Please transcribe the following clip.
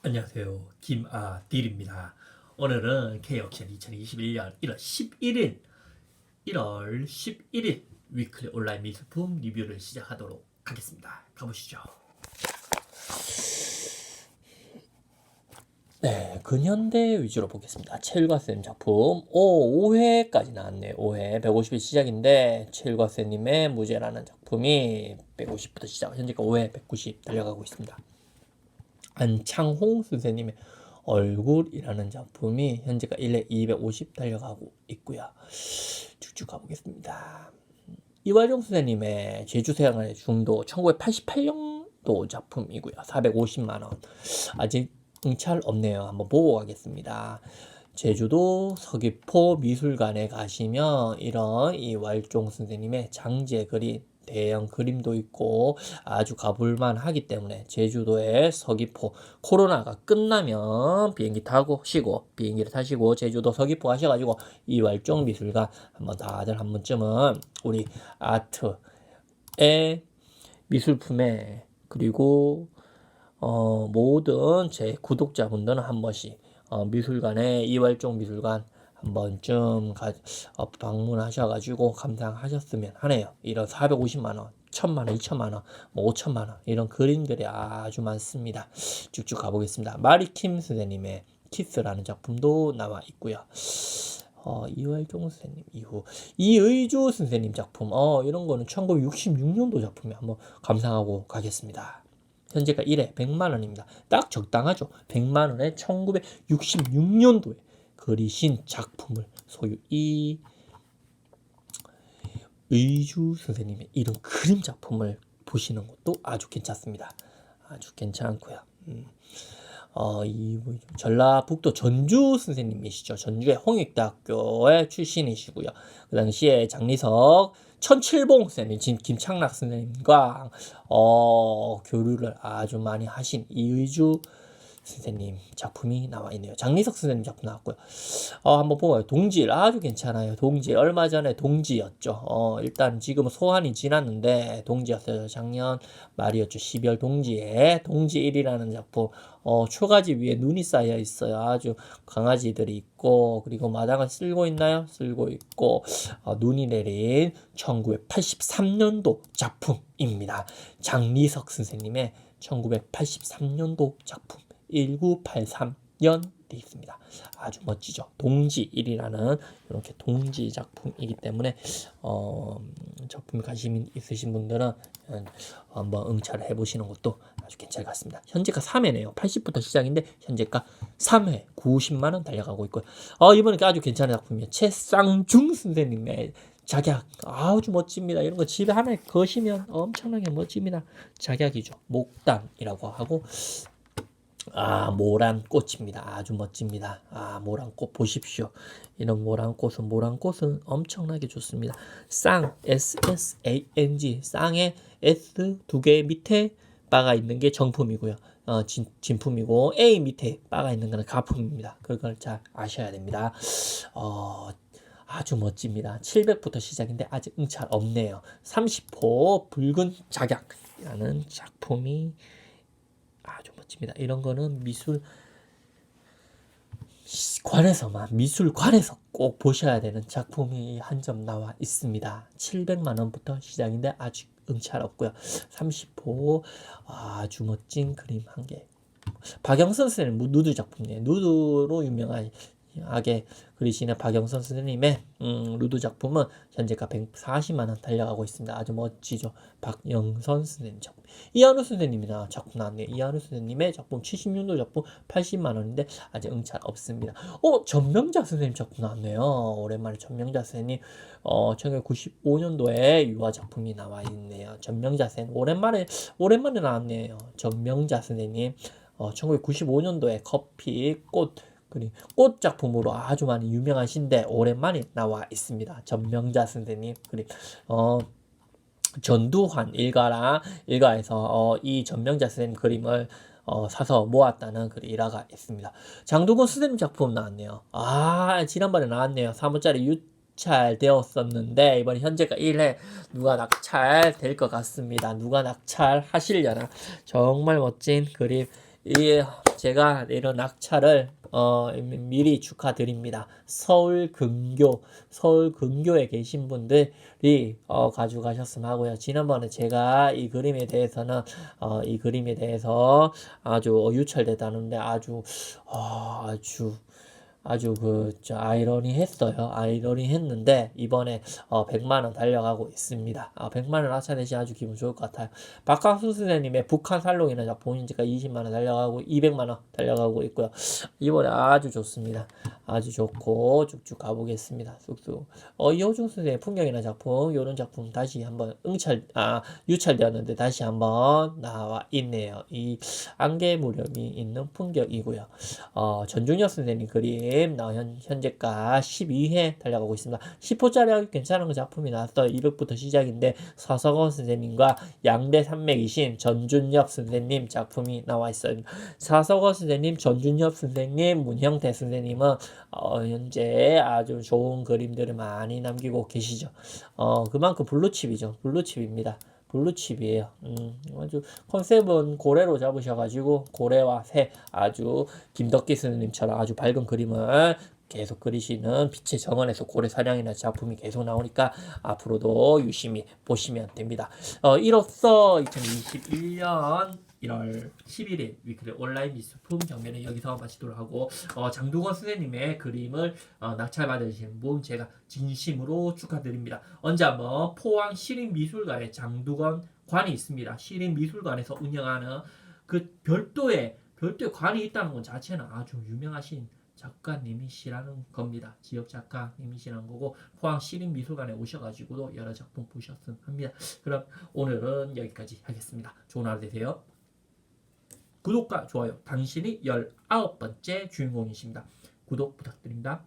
안녕하세요. 김아딜입니다. 오늘은 K옥션 2021년 1월 11일 1월 11일 위클리 온라인 미술품 리뷰를 시작하도록 하겠습니다. 가보시죠. 네, 근현대 위주로 보겠습니다. 최일과쌤 작품 오 5회까지 나왔네요. 5회 150일 시작인데 최일과쌤님의 무죄라는 작품이 150부터 시작. 현재가 5회 190 달려가고 있습니다. 안창홍 선생님의 얼굴이라는 작품이 현재가 1회 250 달려가고 있고요. 쭉쭉 가보겠습니다. 이화정 선생님의 제주생활의 중도 1988년도 작품이고요. 450만 원. 아직 응찰 없네요. 한번 보고 가겠습니다. 제주도 서귀포 미술관에 가시면 이런 이 왈종 선생님의 장제 그림 대형 그림도 있고 아주 가볼만 하기 때문에 제주도의 서귀포 코로나가 끝나면 비행기 타고 쉬고 비행기를 타시고 제주도 서귀포 가셔가지고 이왈종 미술관 한번 다들 한 번쯤은 우리 아트의 미술품에 그리고 어, 모든 제 구독자분들은 한 번씩 어, 미술관에 이왈종 미술관 한 번쯤 가, 어, 방문하셔가지고 감상하셨으면 하네요. 이런 450만 원, 1000만 원, 2천만 원, 뭐 5천만 원 이런 그림들이 아주 많습니다. 쭉쭉 가보겠습니다. 마리킴 선생님의 키스라는 작품도 나와 있고요. 어, 이월종 선생님 이후 이의주 선생님 작품 어 이런 거는 1966년도 작품에 한번 감상하고 가겠습니다. 현재가 1회 100만 원입니다. 딱 적당하죠. 100만 원에 1966년도에 그리신 작품을 소유 이 의주 선생님의 이런 그림 작품을 보시는 것도 아주 괜찮습니다. 아주 괜찮고요. 음. 어, 이 전라북도 전주 선생님이시죠. 전주의 홍익대학교의 출신이시고요. 그 당시에 장리석 천칠봉 선생님, 진 김창락 선생님과 어, 교류를 아주 많이 하신 이의주 선생님 작품이 나와 있네요. 장리석 선생님 작품 나왔고요. 어, 한번 보아요. 동질 아주 괜찮아요. 동질 얼마 전에 동지였죠. 어, 일단 지금은 소환이 지났는데 동지였어요. 작년 말이었죠. 12월 동지에 동지 1이라는 작품. 어, 초가지 위에 눈이 쌓여 있어요. 아주 강아지들이 있고 그리고 마당을 쓸고 있나요? 쓸고 있고 어, 눈이 내린 1983년도 작품입니다. 장리석 선생님의 1983년도 작품. 1983년 돼 있습니다. 아주 멋지죠. 동지 1이라는 이렇게 동지 작품이기 때문에 어, 작품 관심 있으신 분들은 한번 응찰을 해보시는 것도 아주 괜찮을 것 같습니다. 현재가 3회네요. 80부터 시작인데 현재가 3회 90만 원 달려가고 있고요. 어, 이번에 아주 괜찮은 작품이에요. 최쌍중 선생님의 작약 아주 멋집니다. 이런 거 집에 하나 거시면 엄청나게 멋집니다. 작약이죠. 목단이라고 하고 아, 모란 꽃입니다. 아주 멋집니다. 아, 모란 꽃 보십시오. 이런 모란 꽃은 모란 꽃은 엄청나게 좋습니다. 쌍 S S A N G 쌍에 S 두 개 밑에 바가 있는 게 정품이고요. 어, 진, 진품이고 A 밑에 바가 있는 거는 가품입니다. 그걸 잘 아셔야 됩니다. 어, 아주 멋집니다. 700부터 시작인데 아직 응찰 없네요. 30호 붉은 작약이라는 작품이 아주 멋집니다. 이런 거는 미술 관에서만 미술관에서 꼭 보셔야 되는 작품이 한 점 나와 있습니다. 700만 원부터 시작인데 아직 응찰 없고요. 30호 아주 멋진 그림 한 개. 박영선 선생님 누드 작품이에요. 누드로 유명한 하게 그리시는 박영선 선생님의 음, 루드 작품은 현재가 140만 원 달려가고 있습니다. 아주 멋지죠. 박영선 선생님 작품. 이한우 선생님이나 작품 나왔네요. 이한우 선생님의 작품 76년도 작품 80만 원인데 아직 응찰 없습니다. 어 전명자 선생님 작품 나왔네요. 오랜만에 전명자 선생님 어 1995년도에 유화 작품이 나와 있네요. 전명자 선생님 오랜만에 오랜만에 나왔네요. 전명자 선생님 어 1995년도에 커피 꽃 그리고 꽃 작품으로 아주 많이 유명하신데 오랜만에 나와 있습니다. 전명자 선생님 그리고 어 전두환 일가랑 일가에서 어, 이 전명자 선생님 그림을 어, 사서 모았다는 그 일화가 있습니다. 장두건 선생님 작품 나왔네요. 아 지난번에 나왔네요. 3호짜리 유찰되었었는데 이번 현재가 1회 누가 낙찰될 것 같습니다. 누가 낙찰하시려나 정말 멋진 그림 이 제가 이런 낙찰을 어, 미리 축하드립니다. 서울 근교 서울 근교에 계신 분들이 어, 가져가셨으면 하고요. 지난번에 제가 이 그림에 대해서는 어, 이 그림에 대해서 아주 유찰됐다는데 아주 어, 아주 아주 그저 아이러니했어요. 아이러니했는데 이번에 어 100만 원 달려가고 있습니다. 아 100만 원 낙찰되시 아주 기분 좋을 것 같아요. 박학수 선생님의 북한 살롱이라는 작품이 제가 20만 원 달려가고 200만 원 달려가고 있고요. 이번에 아주 좋습니다. 아주 좋고 쭉쭉 가보겠습니다. 쑥쑥. 어 이호중 선생의 풍경이라는 작품 이런 작품 다시 한번 응찰 아 유찰되었는데 다시 한번 나와 있네요. 이 안개 무렵이 있는 풍경이고요. 어 전중엽 선생님 그림 나 현, 현재가 12회 달려가고 있습니다. 10호짜리 하기 괜찮은 작품이 나왔어요. 200부터 시작인데 서석원 선생님과 양대 산맥이신 전준엽 선생님 작품이 나와 있어요. 서석원 선생님, 전준엽 선생님, 문형태 선생님은 어, 현재 아주 좋은 그림들을 많이 남기고 계시죠. 어, 그만큼 블루칩이죠. 블루칩입니다. 블루칩이에요. 음, 아주 컨셉은 고래로 잡으셔가지고 고래와 새 아주 김덕기 선생님처럼 아주 밝은 그림을 계속 그리시는 빛의 정원에서 고래 사냥이라는 작품이 계속 나오니까 앞으로도 유심히 보시면 됩니다. 어, 이로써 2021년 1월 11일 위클리 온라인 미술품 경매는 여기서 마치도록 하고 어, 장두건 선생님의 그림을 어, 낙찰받으신 분 제가 진심으로 축하드립니다. 언제 한번 포항 시립미술관에 장두건 관이 있습니다. 시립미술관에서 운영하는 그 별도의 별도의 관이 있다는 것 자체는 아주 유명하신 작가님이시라는 겁니다. 지역 작가님이시라는 거고 포항 시립미술관에 오셔가지고도 여러 작품 보셨으면 합니다. 그럼 오늘은 여기까지 하겠습니다. 좋은 하루 되세요. 구독과 좋아요, 당신이 19번째 주인공이십니다. 구독 부탁드립니다.